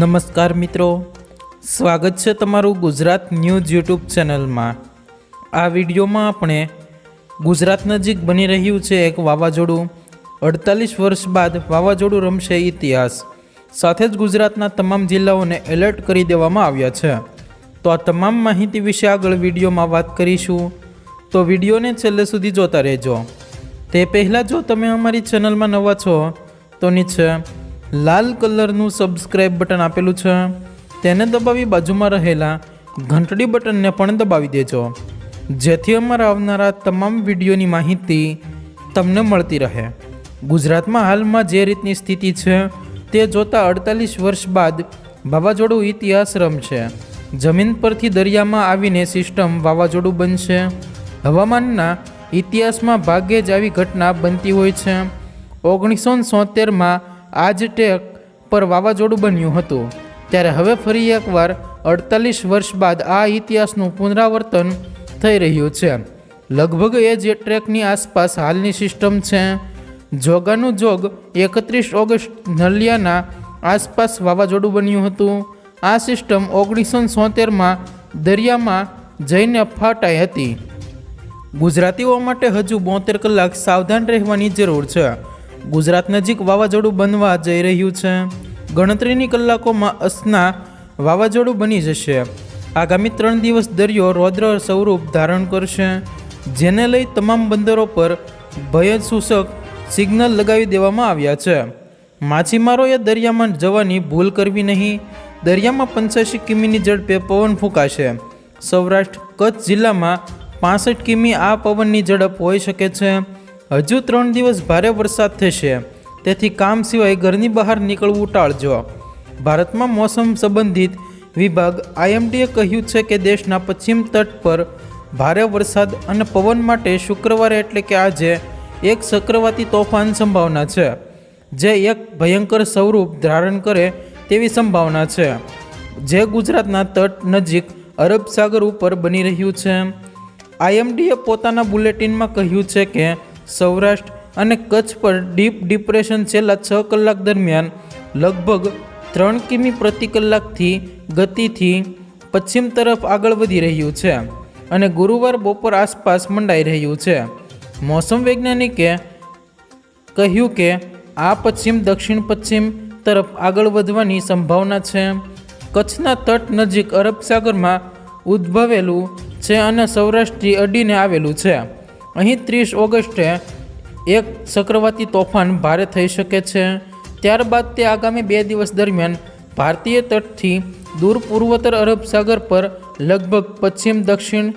નમસ્કાર મિત્રો. સ્વાગત છે તમારું ગુજરાત ન્યૂઝ યુટ્યુબ ચેનલમાં. આ વિડીયોમાં આપણે ગુજરાત નજીક બની રહ્યું છે એક વાવાઝોડું. અડતાલીસ વર્ષ બાદ વાવાઝોડું રમશે ઇતિહાસ. સાથે જ ગુજરાતના તમામ જિલ્લાઓને એલર્ટ કરી દેવામાં આવ્યા છે. તો આ તમામ માહિતી વિશે આગળ વિડીયોમાં વાત કરીશું. તો વિડીયોને છેલ્લે સુધી જોતા રહેજો. તે પહેલાં જો તમે અમારી ચેનલમાં નવા છો, તો નીચે લાલ કલરનું સબસ્ક્રાઈબ બટન આપેલું છે. તેને દબાવી બાજુમાં રહેલા ઘંટડી બટનને પણ દબાવી દેજો. જેથી અમારા આવનારા તમામ વિડીયોની માહિતી તમને મળતી રહે. ગુજરાતમાં હાલમાં જે રીતની સ્થિતિ છે, તે જોતાં અડતાલીસ વર્ષ બાદ વાવાઝોડું ઇતિહાસ રમશે. જમીન પરથી દરિયામાં આવીને સિસ્ટમ વાવાઝોડું બનશે. હવામાનના ઇતિહાસમાં ભાગ્યે જ આવી ઘટના બનતી હોય છે. ઓગણીસો સોતેરમાં આ જ ટેક પર વાવાઝોડું બન્યું હતું. ત્યારે હવે ફરી એકવાર અડતાલીસ વર્ષ બાદ આ ઇતિહાસનું પુનરાવર્તન થઈ રહ્યું છે. લગભગ એ જ ટ્રેકની આસપાસ હાલની સિસ્ટમ છે. જોગાનું જોગ એકત્રીસ ઓગસ્ટ નલિયાના આસપાસ વાવાઝોડું બન્યું હતું. આ સિસ્ટમ ઓગણીસો સોતેરમાં દરિયામાં જઈને ફાટાઈ હતી. ગુજરાતીઓ માટે હજુ બોતેર કલાક સાવધાન રહેવાની જરૂર છે. ગુજરાત નજીક વાવાઝોડું બનવા જઈ રહ્યું છે. ગણતરીની કલાકોમાં અસના વાવાઝોડું બની જશે. આગામી ત્રણ દિવસ દરિયો રૌદ્ર સ્વરૂપ ધારણ કરશે, જેને લઈ તમામ બંદરો પર ભયસૂચક સિગ્નલ લગાવી દેવામાં આવ્યા છે. માછીમારોએ દરિયામાં જવાની ભૂલ કરવી નહીં. દરિયામાં પંચ્યાસી કિમીની ઝડપે પવન ફૂંકાશે. સૌરાષ્ટ્ર, કચ્છ જિલ્લામાં પાસઠ કિમી આ પવનની ઝડપ હોઈ શકે છે. હજુ ત્રણ દિવસ ભારે વરસાદ થશે. તેથી કામ સિવાય ઘરની બહાર નીકળવું ટાળજો. ભારતમાં મોસમ સંબંધિત વિભાગ આઈએમડીએ કહ્યું છે કે દેશના પશ્ચિમ તટ પર ભારે વરસાદ અને પવન માટે શુક્રવારે એટલે કે આજે એક ચક્રવાતી તોફાન સંભાવના છે, જે એક ભયંકર સ્વરૂપ ધારણ કરે તેવી સંભાવના છે, જે ગુજરાતના તટ નજીક અરબ સાગર ઉપર બની રહ્યું છે. આઈએમડીએ પોતાના બુલેટિનમાં કહ્યું છે કે સૌરાષ્ટ્ર અને કચ્છ પર ડીપ ડિપ્રેશન છેલ્લા છ કલાક દરમિયાન લગભગ ત્રણ કિમી પ્રતિ કલાકથી ગતિથી પશ્ચિમ તરફ આગળ વધી રહ્યું છે અને ગુરુવાર બપોર આસપાસ મંડાઈ રહ્યું છે. મોસમ વૈજ્ઞાનિકે કહ્યું કે આ પશ્ચિમ દક્ષિણ પશ્ચિમ તરફ આગળ વધવાની સંભાવના છે. કચ્છના તટ નજીક અરબ સાગરમાં ઉદ્ભવેલું છે અને સૌરાષ્ટ્રથી અડીને આવેલું છે. અહીં ત્રીસ ઓગસ્ટે એક ચક્રવાતી તોફાન ભારે થઈ શકે છે. ત્યારબાદ તે આગામી બે દિવસ દરમિયાન ભારતીય તટથી દૂર પૂર્વોત્તર અરબ સાગર પર લગભગ પશ્ચિમ દક્ષિણ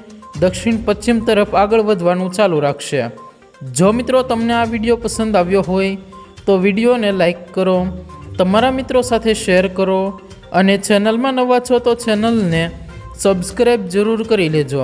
દક્ષિણ પશ્ચિમ તરફ આગળ વધવાનું ચાલુ રાખશે. જો મિત્રો તમને આ વીડિયો પસંદ આવ્યો હોય, તો વિડીયોને લાઈક કરો, તમારા મિત્રો સાથે શેર કરો અને ચેનલમાં નવા છો તો ચેનલને સબસ્ક્રાઈબ જરૂર કરી લેજો.